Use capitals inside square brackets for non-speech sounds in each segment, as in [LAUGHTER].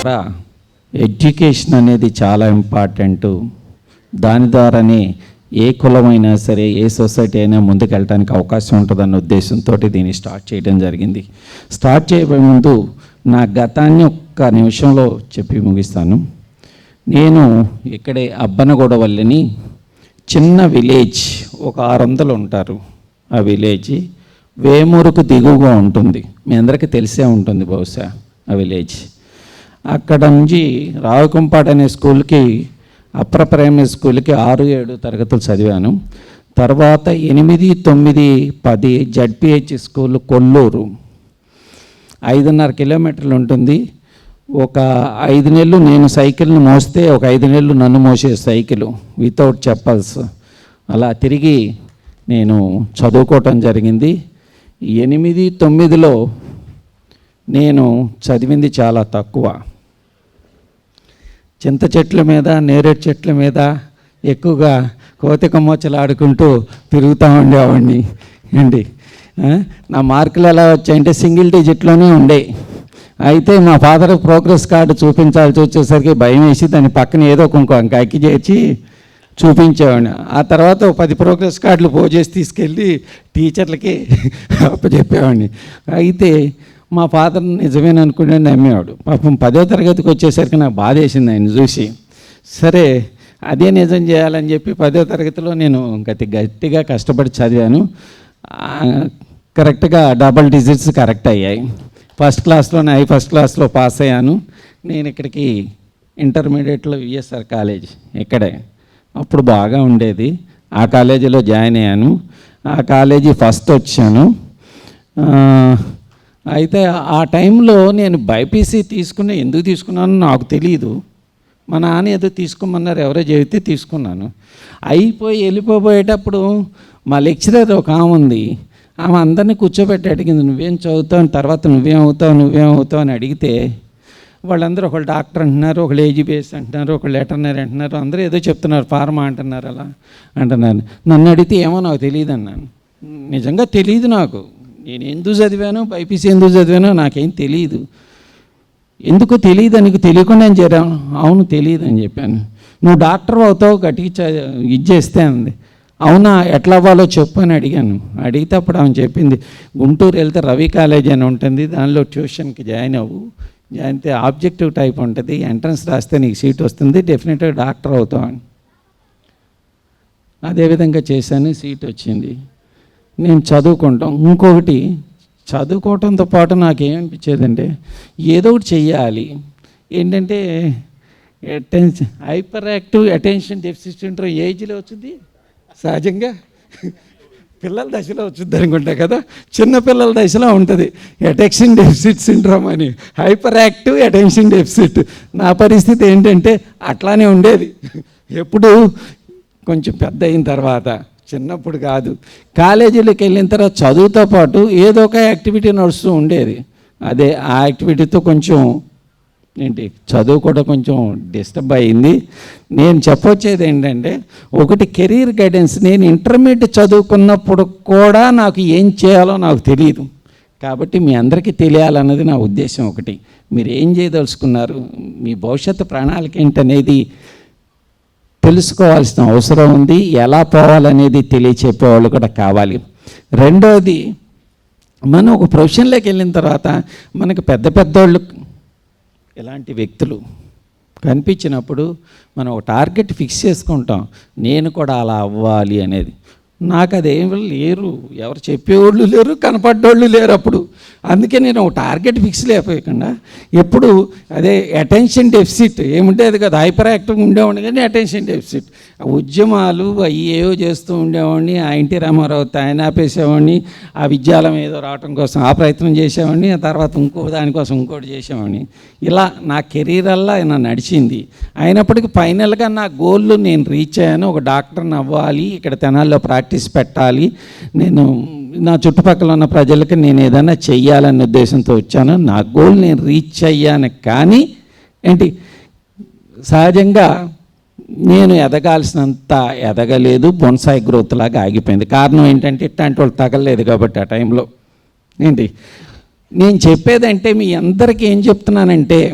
ద్వారా ఎడ్యుకేషన్ అనేది చాలా ఇంపార్టెంట్. దాని ద్వారానే ఏ కులమైనా సరే ఏ సొసైటీ అయినా ముందుకెళ్ళడానికి అవకాశం ఉంటుందన్న ఉద్దేశంతో దీన్ని స్టార్ట్ చేయడం జరిగింది. స్టార్ట్ చేయబోయే ముందు నా గతాన్ని ఒక్క నిమిషంలో చెప్పి ముగిస్తాను. నేను ఇక్కడే అబ్బనగూడవల్లిని చిన్న విలేజ్ ఒక ఆరు వందలు ఉంటారు. ఆ విలేజ్ వేమూరుకు దిగువగా ఉంటుంది. మీ అందరికీ తెలిసే ఉంటుంది బహుశా ఆ విలేజ్. అక్కడ నుంచి రావుకుంపాడు అనే స్కూల్కి అప్పర్ ప్రైమరీ స్కూల్కి ఆరు ఏడు తరగతులు చదివాను. తర్వాత ఎనిమిది తొమ్మిది పది జడ్పిహెచ్ స్కూల్ కొల్లూరు. ఐదున్నర కిలోమీటర్లు ఉంటుంది. ఒక ఐదు నెలలు నేను సైకిల్ని మోస్తే ఒక ఐదు నెలలు నన్ను మోసే సైకిల్ వితౌట్ చెప్పల్స్. అలా తిరిగి నేను చదువుకోవటం జరిగింది. ఎనిమిది తొమ్మిదిలో నేను చదివింది చాలా తక్కువ. చింత చెట్ల మీద నేరేడు చెట్ల మీద ఎక్కువగా కోతిక మోచలు ఆడుకుంటూ తిరుగుతూ ఉండేవాడిని. అండి నా మార్కులు ఎలా వచ్చాయంటే సింగిల్ డిజిట్లోనే ఉండే. అయితే మా ఫాదర్ ప్రోగ్రెస్ కార్డు చూపించాల్సి వచ్చేసరికి భయం వేసి దాని పక్కన ఏదో ఒక ఇంకో అంకాకి చేర్చి చూపించేవాడిని. ఆ తర్వాత పది ప్రోగ్రెస్ కార్డులు పోజేసి తీసుకెళ్ళి టీచర్లకి [LAUGHS] అప్పచెప్పేవాడిని. అయితే మా ఫాదర్ నిజమేననుకునే నమ్మేవాడు. పాపం పదో తరగతికి వచ్చేసరికి నాకు బాధ వేసింది ఆయన చూసి. సరే అదే నిజం చేయాలని చెప్పి పదో తరగతిలో నేను గతి గట్టిగా కష్టపడి చదివాను. కరెక్ట్గా డబల్ డిజిట్స్ కరెక్ట్ అయ్యాయి. ఫస్ట్ క్లాస్లోనే ఐ ఫస్ట్ క్లాస్లో పాస్ అయ్యాను. నేను ఇక్కడికి ఇంటర్మీడియట్లో విఎస్ఆర్ కాలేజ్ ఇక్కడే. అప్పుడు బాగా ఉండేది. ఆ కాలేజీలో జాయిన్ అయ్యాను. ఆ కాలేజీ ఫస్ట్ వచ్చాను. అయితే ఆ టైంలో నేను బైపీసీ తీసుకునే ఎందుకు తీసుకున్నానో నాకు తెలియదు మా నాన్న ఏదో తీసుకోమన్నారు ఎవరో చెబితే తీసుకున్నాను. అయిపోయి వెళ్ళిపోబోయేటప్పుడు మా లెక్చరర్ ఒక ఆమె ఉంది. ఆమె అందరినీ కూర్చోబెట్టి అడిగింది నువ్వేం చదువుతావు? తర్వాత నువ్వేం అవుతావు? నువ్వేం అవుతావు? అని అడిగితే వాళ్ళందరూ ఒకళ్ళు డాక్టర్ అంటున్నారు ఒకళ్ళు ఏజీబీఎస్ అంటున్నారు ఒకళ్ళు లెటర్నరీ అంటున్నారు అందరూ ఏదో చెప్తున్నారు ఫార్మా అంటున్నారు అలా అంటున్నారు. నన్ను అడిగితే ఏమో నాకు తెలియదు అన్నాను నిజంగా తెలియదు నాకు. నేను ఎందుకు చదివాను? బైపీసీ ఎందుకు చదివానో? నాకేం తెలియదు ఎందుకు తెలియదు నీకు తెలియకుండా నేను చేరావు? అవును తెలియదు అని చెప్పాను. నువ్వు డాక్టర్ అవుతావు గట్టికి చ- ఇది చేస్తే అంది. అవునా? ఎట్లా అవ్వాలో చెప్పు అని అడిగాను. అడిగితే అప్పుడు ఆమె చెప్పింది గుంటూరు వెళ్తే రవి కాలేజ్ అని ఉంటుంది దానిలో ట్యూషన్కి జాయిన్ అవ్వు. జాయిన్ అయితే ఆబ్జెక్టివ్ టైప్ ఉంటుంది ఎంట్రన్స్ రాస్తే నీకు సీట్ వస్తుంది డెఫినెట్గా డాక్టర్ అవుతావు అని. అదేవిధంగా చేశాను సీట్ వచ్చింది. నేను చదువుకుంటాం. ఇంకొకటి చదువుకోవటంతో పాటు నాకేమనిపించేదంటే ఏదో ఒకటి చెయ్యాలి. ఏంటంటే attention hyper active attention deficit syndrome ఏజ్లో వచ్చింది? సహజంగా పిల్లల దశలో వచ్చింది అనుకుంటా కదా. చిన్న పిల్లల దశలో ఉంటుంది. అటెన్షన్ డెఫిసిట్ సిండ్రోమ్ అని. Hyper active attention deficit. నా పరిస్థితి ఏంటంటే అట్లానే ఉండేది. ఎప్పుడు కొంచెం పెద్ద అయిన తర్వాత. చిన్నప్పుడు కాదు. కాలేజీలోకి వెళ్ళిన తర్వాత చదువుతో పాటు ఏదో ఒక యాక్టివిటీ నడుస్తూ ఉండేది. అదే ఆ యాక్టివిటీతో కొంచెం ఏంటి చదువు కూడా కొంచెం డిస్టర్బ్ అయింది. నేను చెప్పొచ్చేది ఏంటంటే ఒకటి కెరీర్ గైడెన్స్ నేను ఇంటర్మీడియట్ చదువుకున్నప్పుడు కూడా నాకు ఏం చేయాలో నాకు తెలియదు కాబట్టి మీ అందరికీ తెలియాలన్నది నా ఉద్దేశం ఒకటి. మీరు ఏం చేయదలుచుకున్నారు? మీ భవిష్యత్తు ప్రణాళిక ఏంటనేది తెలుసుకోవాల్సిన అవసరం ఉంది. ఎలా పోవాలనేది తెలియచెప్పేవాళ్ళు కూడా కావాలి. రెండవది మనం ఒక ప్రొఫెషన్లోకి వెళ్ళిన తర్వాత మనకు పెద్ద పెద్దోళ్ళు ఇలాంటి వ్యక్తులు కనిపించినప్పుడు మనం ఒక టార్గెట్ ఫిక్స్ చేసుకుంటాం. నేను కూడా అలా అవ్వాలి అనేది. నాకు అదేం లేరు ఎవరు చెప్పేవాళ్ళు లేరు కనపడ్డోళ్ళు లేరు అప్పుడు. అందుకే నేను ఒక టార్గెట్ ఫిక్స్ లేకపోయకుండా ఎప్పుడు అదే అటెన్షన్ డెఫిసిట్ ఏముంటేది కదా హైపర్ యాక్టివ్ ఉండేవాడిని కానీ అటెన్షన్ డెఫిసిట్. ఆ ఉద్యమాలు అవి ఏవో చేస్తూ ఉండేవాడిని ఆ ఎన్టీ రామారావు ఆయన ఆపేసేవాడిని ఆ విద్యాలయం ఏదో రావటం కోసం ఆ ప్రయత్నం చేసేవాడిని ఆ తర్వాత ఇంకో దానికోసం ఇంకోటి చేసేవాడిని. ఇలా నా కెరీర్ అల్లా నా నడిచింది. అయినప్పటికీ ఫైనల్గా నా గోల్ నేను రీచ్ అయ్యాను. ఒక డాక్టర్ని అవ్వాలి ఇక్కడ తెనాల్లో ప్రాక్టీస్ ప్రాక్టీస్ పెట్టాలి. నేను నా చుట్టుపక్కల ఉన్న ప్రజలకి నేను ఏదైనా చెయ్యాలనే ఉద్దేశంతో వచ్చాను. నా గోల్ నేను రీచ్ అయ్యాను. కానీ ఏంటి? సహజంగా నేను ఎదగాల్సినంత ఎదగలేదు. బొన్సాయి గ్రోత్ లాగా ఆగిపోయింది. కారణం ఏంటంటే ఇట్లాంటి వాళ్ళు తగలలేదు కాబట్టి ఆ టైంలో. ఏంటి? నేను చెప్పేదంటే మీ అందరికీ ఏం చెప్తున్నానంటే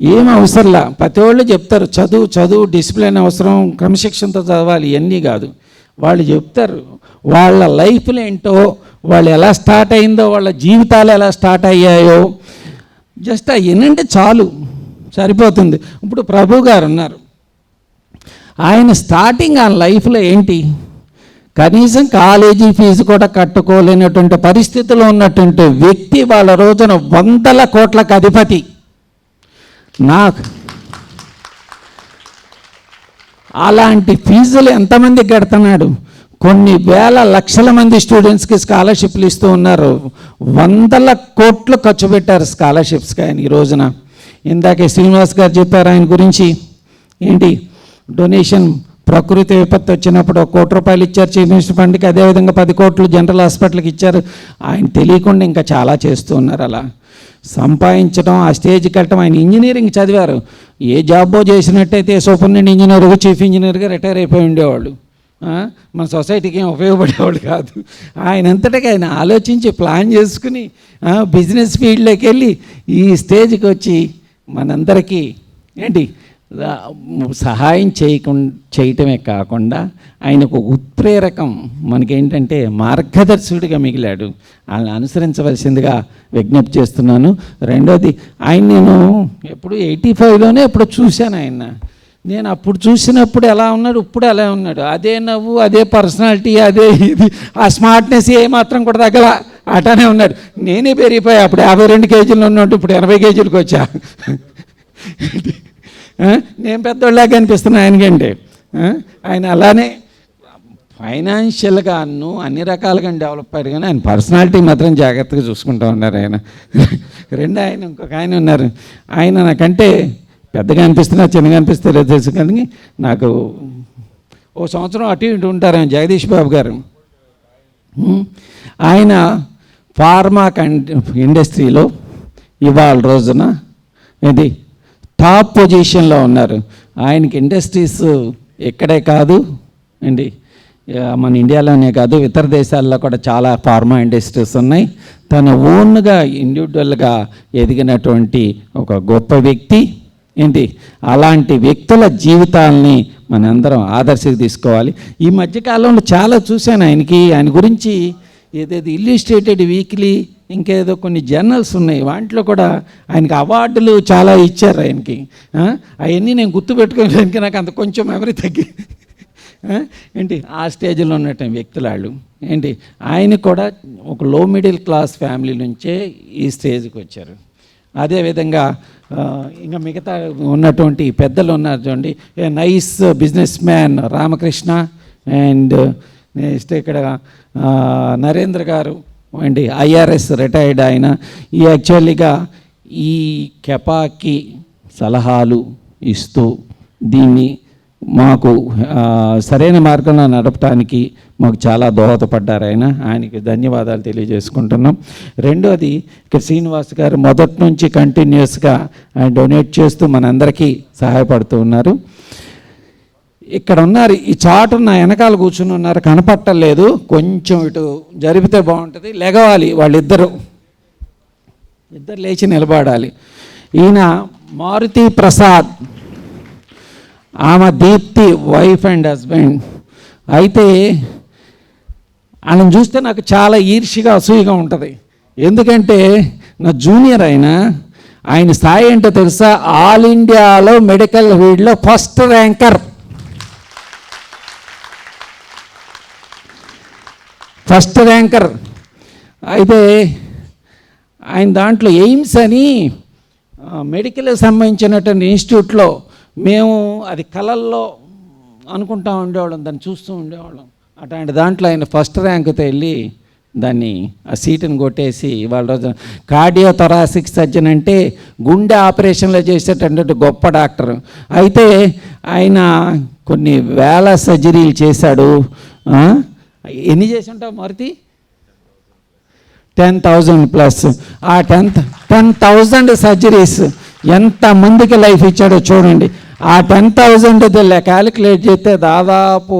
ఏం అవసరంలా? ప్రతి వాళ్ళు చెప్తారు చదువు చదువు డిసిప్లిన్ అవసరం క్రమశిక్షణతో చదవాలి ఇవన్నీ కాదు. వాళ్ళు చెప్తారు వాళ్ళ లైఫ్లు ఏంటో వాళ్ళు ఎలా స్టార్ట్ అయిందో వాళ్ళ జీవితాలు ఎలా స్టార్ట్ అయ్యాయో జస్ట్ వినండి చాలు సరిపోతుంది. ఇప్పుడు ప్రభు గారు ఉన్నారు. ఆయన స్టార్టింగ్ ఆ లైఫ్లో ఏంటి? కనీసం కాలేజీ ఫీజు కూడా కట్టుకోలేనటువంటి పరిస్థితిలో ఉన్నటువంటి వ్యక్తి వాళ్ళ రోజున వందల కోట్లకు అధిపతి. నాకు. అలాంటి ఫీజులు ఎంతమంది కడుతున్నాడు? కొన్ని వేల లక్షల మంది స్టూడెంట్స్కి స్కాలర్షిప్లు ఇస్తూ ఉన్నారు. వందల కోట్లు ఖర్చు పెట్టారు స్కాలర్షిప్స్కి ఆయన ఈ రోజున. ఇందాకే శ్రీనివాస్ గారు చెప్పారు ఆయన గురించి. ఏంటి? డొనేషన్ ప్రకృతి విపత్తు వచ్చినప్పుడు ఒక కోటి రూపాయలు ఇచ్చారు చీఫ్ మినిస్టర్ ఫండ్కి అదేవిధంగా పది కోట్లు జనరల్ హాస్పిటల్కి ఇచ్చారు. ఆయన తెలియకుండా ఇంకా చాలా చేస్తూ ఉన్నారు అలా. సంపాదించడం ఆ స్టేజ్ కట్టడం ఆయన ఇంజనీరింగ్ చదివారు. ఏ జాబో చేసినట్టయితే సూపరింటెండెంట్ ఇంజనీర్గా చీఫ్ ఇంజనీర్గా రిటైర్ అయిపోయి ఉండేవాళ్ళు. మన సొసైటీకి ఏం ఉపయోగపడేవాళ్ళు కాదు. ఆయన అంతటికి ఆయన ఆలోచించి ప్లాన్ చేసుకుని బిజినెస్ ఫీల్డ్లోకి వెళ్ళి ఈ స్టేజ్కి వచ్చి మనందరికీ ఏంటి సహాయం చేయకుండా చేయటమే కాకుండా ఆయన ఒక ఉత్ప్రేరకం మనకేంటంటే మార్గదర్శకుడిగా మిగిలాడు. వాళ్ళని అనుసరించవలసిందిగా విజ్ఞప్తి చేస్తున్నాను. రెండోది ఆయన నేను ఎప్పుడు ఎయిటీ ఫైవ్లోనే ఎప్పుడు చూశాను ఆయన. నేను అప్పుడు చూసినప్పుడు ఎలా ఉన్నాడు ఇప్పుడు ఎలా ఉన్నాడు. అదే నవ్వు అదే పర్సనాలిటీ అదే ఇది. ఆ స్మార్ట్నెస్ ఏ మాత్రం కూడా తగ్గల అటానే ఉన్నాడు. నేనే పెరిగిపోయా అప్పుడు యాభై రెండు కేజీలు ఉన్నట్టు ఇప్పుడు ఎనభై కేజీలకు వచ్చా. నేను పెద్దోళ్ళగా కనిపిస్తున్నా ఆయనకంటే. ఆయన అలానే ఫైనాన్షియల్గాను అన్ని రకాలుగా డెవలప్ అయ్యారు కానీ ఆయన పర్సనాలిటీ మాత్రం జాగ్రత్తగా చూసుకుంటూ ఉన్నారు ఆయన. రెండు ఆయన ఇంకొక ఆయన ఉన్నారు. ఆయన నాకంటే పెద్దగా అనిపిస్తున్నా చిన్నగా అనిపిస్తారో తెలుసు కానీ నాకు ఓ సంవత్సరం అటు ఇటు ఉంటారు జగదీష్ బాబు గారు. ఆయన ఫార్మా కం ఇండస్ట్రీలో ఇవాళ రోజున ఇది టాప్ పొజిషన్లో ఉన్నారు. ఆయనకి ఇండస్ట్రీస్ ఎక్కడే కాదు ఏంటి మన ఇండియాలోనే కాదు ఇతర దేశాల్లో కూడా చాలా ఫార్మా ఇండస్ట్రీస్ ఉన్నాయి. తన ఓన్గా ఇండివిజువల్గా ఎదిగినటువంటి ఒక గొప్ప వ్యక్తి ఏంటి అలాంటి వ్యక్తుల జీవితాలని మనందరం ఆదర్శకు తీసుకోవాలి. ఈ మధ్యకాలంలో చాలా చూశాను ఆయనకి. ఆయన గురించి ఏదేది ఇల్లుస్ట్రేటెడ్ వీక్లీ ఇంకేదో కొన్ని జర్నల్స్ ఉన్నాయి. వాటిలో కూడా ఆయనకి అవార్డులు చాలా ఇచ్చారు ఆయనకి. అవన్నీ నేను గుర్తుపెట్టుకోవడానికి నాకు అంత కొంచెం మెమరీ తగ్గి ఏంటి? ఆ స్టేజ్లో ఉన్నటువంటి వ్యక్తులు వాళ్ళు ఏంటి? ఆయన కూడా ఒక లో మిడిల్ క్లాస్ ఫ్యామిలీ నుంచే ఈ స్టేజ్కి వచ్చారు. అదేవిధంగా ఇంకా మిగతా ఉన్నటువంటి పెద్దలు ఉన్నారు చూడండి. A nice business man Ramakrishna and next ఇక్కడ నరేంద్ర గారు. ఏంటి? ఐఆర్ఎస్ రిటైర్డ్ ఆయన. ఈ యాక్చువల్లీగా ఈ కెపాకి సలహాలు ఇస్తూ దీన్ని మాకు సరైన మార్గంలో నడపడానికి మాకు చాలా దోహదపడ్డారు ఆయన. ఆయనకి ధన్యవాదాలు తెలియజేసుకుంటున్నాం. రెండోది ఇక్కడ శ్రీనివాస్ గారు మొదటి నుంచి కంటిన్యూస్గా ఆయన డొనేట్ చేస్తూ మనందరికీ సహాయపడుతూ ఉన్నారు. ఇక్కడ ఉన్నారు ఈ చాటు నా వెనకాల కూర్చుని ఉన్నారు. కనపట్టలేదు. కొంచెం ఇటు జరిపితే బాగుంటుంది. లెగవాలి వాళ్ళిద్దరు. ఇద్దరు లేచి నిలబడాలి. ఈయన మారుతి ప్రసాద్. ఆమె దీప్తి వైఫ్ అండ్ హస్బెండ్ అయితే ఆయనను చూస్తే నాకు చాలా ఈర్షిగా అసూయగా ఉంటుంది. ఎందుకంటే నా జూనియర్ ఆయన. ఆయన స్థాయి ఏంటో తెలుసా? ఆల్ ఇండియాలో మెడికల్ ఫీల్డ్లో ఫస్ట్ ర్యాంకర్. First ranker. అయితే ఆయన దాంట్లో ఎయిమ్స్ అని మెడికల్ సంబంధించినటువంటి ఇన్స్టిట్యూట్లో మేము అది కళల్లో అనుకుంటా ఉండేవాళ్ళం దాన్ని చూస్తూ ఉండేవాళ్ళం. అట్లాంటి దాంట్లో ఆయన ఫస్ట్ ర్యాంకుతో వెళ్ళి దాన్ని ఆ సీటుని కొట్టేసి ఇవాళ రోజు కార్డియో థొరాసిక్ సర్జన్ అంటే గుండె ఆపరేషన్లో చేసేటటువంటి గొప్ప డాక్టర్. అయితే ఆయన కొన్ని వేల సర్జరీలు చేశాడు ఎన్ని చేసి ఉంటావు మారుతి? టెన్ థౌజండ్ ప్లస్ ఆ టెన్త్ టెన్ థౌజండ్ సర్జరీస్ ఎంత మందికి లైఫ్ ఇచ్చాడో చూడండి. ఆ టెన్ థౌజండ్ క్యాలిక్యులేట్ చేస్తే దాదాపు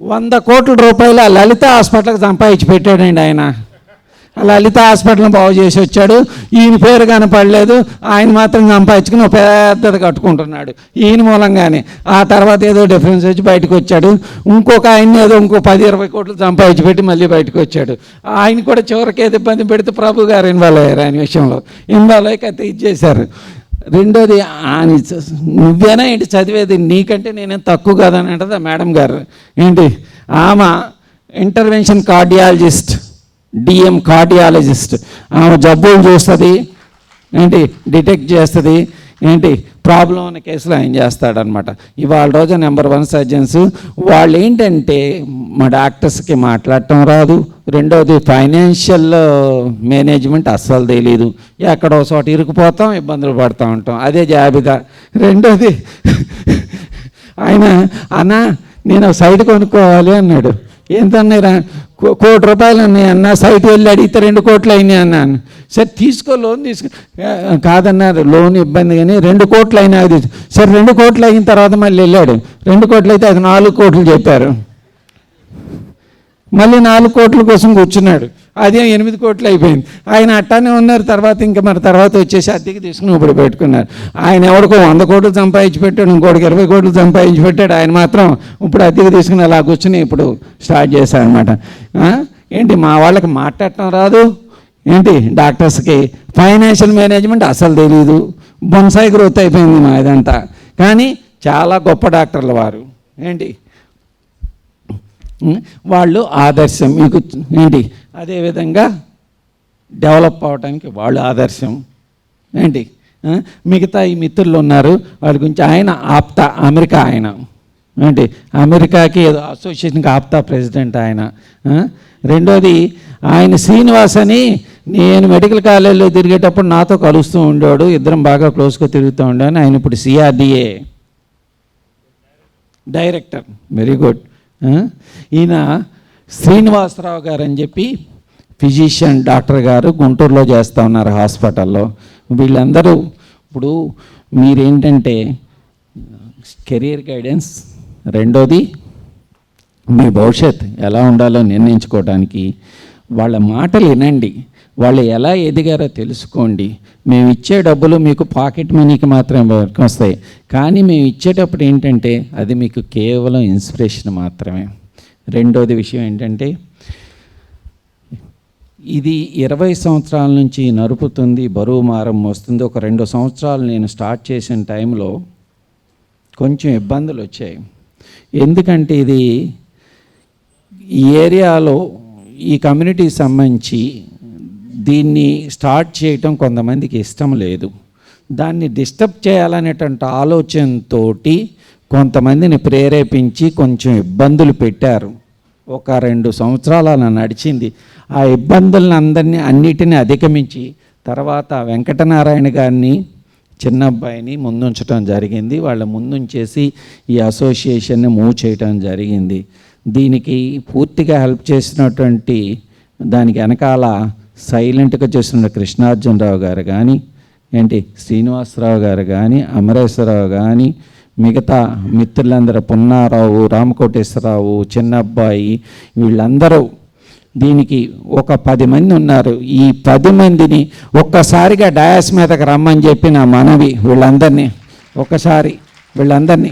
వంద కోట్ల రూపాయల లలిత హాస్పిటల్కి సంపాదించి పెట్టాడండి ఆయన. లలిత హాస్పిటల్ బాగు చేసి వచ్చాడు. ఈయన పేరు కనపడలేదు. ఆయన మాత్రం సంపాదించుకుని ఒక పెద్దది కట్టుకుంటున్నాడు. ఈయన మూలంగానే. ఆ తర్వాత ఏదో డిఫరెన్స్ వచ్చి బయటకు వచ్చాడు. ఇంకొక ఆయన ఏదో ఇంకో పది ఇరవై కోట్లు సంపాదించి పెట్టి మళ్ళీ బయటకు వచ్చాడు. ఆయన కూడా చివరికి ఏదో ఇబ్బంది పెడితే ప్రభు గారు ఇన్వాల్వ్ అయ్యారు ఆయన విషయంలో. ఇన్వాల్వ్ అయ్యి కథ ఇచ్చేశారు. రెండోది ఆయన నువ్వేనా ఏంటి చదివేది? నీకంటే నేనేం తక్కువ కాదని అంటది మేడం గారు? ఏంటి? ఆమె ఇంటర్వెన్షన్ కార్డియాలజిస్ట్ డిఎం కార్డియాలజిస్ట్ ఆమె జబ్బులు చూస్తుంది ఏంటి డిటెక్ట్ చేస్తుంది ఏంటి ప్రాబ్లం ఉన్న కేసులు ఆయన చేస్తాడనమాట ఇవాళ రోజు నెంబర్ వన్ సర్జన్స్ వాళ్ళు ఏంటంటే మా డాక్టర్స్కి మాట్లాడటం రాదు. రెండోది ఫైనాన్షియల్ మేనేజ్మెంట్ అస్సలు తెలియదు ఎక్కడో చోట ఇరుకుపోతాం ఇబ్బందులు పడుతూ ఉంటాం. అదే జాబితా. రెండోది ఆయన అన్న నేను ఒక కొనుక్కోవాలి అన్నాడు. ఏంటన్నారా కోటి రూపాయలు ఉన్నాయి అన్న సైట్ వెళ్ళి అడిగితే రెండు కోట్లు అయినాయి అన్నాను సరే తీసుకో లోన్ తీసుకో. కాదన్నారు లోన్ ఇబ్బంది కానీ రెండు కోట్లు అయినా అది. సరే రెండు కోట్లు అయిన తర్వాత మళ్ళీ వెళ్ళాడు. రెండు కోట్లు అయితే అది నాలుగు కోట్లు చెప్పారు. మళ్ళీ నాలుగు కోట్ల కోసం కూర్చున్నాడు. అదే ఎనిమిది కోట్లు అయిపోయింది. ఆయన అట్టానే ఉన్నారు తర్వాత ఇంకా మరి తర్వాత వచ్చేసి అద్దెకి తీసుకుని ఇప్పుడు పెట్టుకున్నారు. ఆయన ఎవడికో వంద కోట్లు సంపాదించి పెట్టాడు ఇంకోటికి ఇరవై కోట్లు సంపాదించి పెట్టాడు. ఆయన మాత్రం ఇప్పుడు అద్దెకి తీసుకుని అలా కూర్చుని ఇప్పుడు స్టార్ట్ చేశారనమాట అనమాట ఏంటి మా వాళ్ళకి మాట్లాడటం రాదు? ఏంటి డాక్టర్స్కి? ఫైనాన్షియల్ మేనేజ్మెంట్ అసలు తెలియదు బొన్సాయి గ్రోత్ అయిపోయింది మా ఇదంతా కానీ చాలా గొప్ప డాక్టర్లు వారు. ఏంటి? వాళ్ళు ఆదర్శం. మీకు ఏంటి? అదేవిధంగా డెవలప్ అవడానికి వాళ్ళు ఆదర్శం. ఏంటి? మిగతా ఈ మిత్రులు ఉన్నారు. వాళ్ళ గురించి ఆయన ఆప్తా అమెరికా ఆయన. ఏంటి? అమెరికాకి ఏదో అసోసియేషన్కి ఆప్తా ప్రెసిడెంట్ ఆయన. రెండోది ఆయన శ్రీనివాస్ అని నేను మెడికల్ కాలేజీలో తిరిగేటప్పుడు నాతో కలుస్తూ ఉండేవాడు. ఇద్దరం బాగా క్లోజ్గా తిరుగుతూ ఉండేవాడు ఆయన ఇప్పుడు సిఆర్డిఏ డైరెక్టర్ వెరీ గుడ్ ఈయన శ్రీనివాసరావు గారు అని చెప్పి ఫిజిషియన్ డాక్టర్ గారు గుంటూరులో చేస్తూ ఉన్నారు హాస్పిటల్లో. వీళ్ళందరూ ఇప్పుడు మీరేంటంటే కెరీర్ గైడెన్స్ రెండోది మీ భవిష్యత్ ఎలా ఉండాలో నిర్ణయించుకోవడానికి వాళ్ళ మాటలు వినండి. వాళ్ళు ఎలా ఎదిగారో తెలుసుకోండి. మేము ఇచ్చే డబ్బులు మీకు పాకెట్ మనీకి మాత్రమే వస్తాయి. కానీ మేము ఇచ్చేటప్పుడు ఏంటంటే అది మీకు కేవలం ఇన్స్పిరేషన్ మాత్రమే. రెండోది విషయం ఏంటంటే ఇది ఇరవై సంవత్సరాల నుంచి నరుపుతుంది బరువు మారం వస్తుంది ఒక రెండు సంవత్సరాలు నేను స్టార్ట్ చేసిన టైంలో కొంచెం ఇబ్బందులు వచ్చాయి. ఎందుకంటే ఇది ఈ ఏరియాలో ఈ కమ్యూనిటీకి సంబంధించి దీన్ని స్టార్ట్ చేయటం కొంతమందికి ఇష్టం లేదు. దాన్ని డిస్టర్బ్ చేయాలనేటువంటి ఆలోచనతో కొంతమందిని ప్రేరేపించి కొంచెం ఇబ్బందులు పెట్టారు. ఒక రెండు సంవత్సరాలు అలా నడిచింది. ఆ ఇబ్బందులను అందరినీ అన్నిటిని అధిగమించి తర్వాత వెంకటనారాయణ గారిని చిన్న అబ్బాయిని ముందుంచడం జరిగింది. వాళ్ళ ముందుంచేసి ఈ అసోసియేషన్ని మూవ్ చేయటం జరిగింది. దీనికి పూర్తిగా హెల్ప్ చేసినటువంటి దానికి వెనకాల సైలెంట్గా చేస్తున్న కృష్ణార్జునరావు గారు కానీ ఏంటి శ్రీనివాసరావు గారు కానీ అమరేశ్వరరావు కానీ మిగతా మిత్రులందరూ పున్నారావు రామకోటేశ్వరరావు చిన్నబ్బాయి వీళ్ళందరూ దీనికి ఒక పది మంది ఉన్నారు. ఈ పది మందిని ఒక్కసారిగా డయాస్ మీదకి రమ్మని చెప్పి నా మనవి వీళ్ళందరినీ ఒకసారి వీళ్ళందరినీ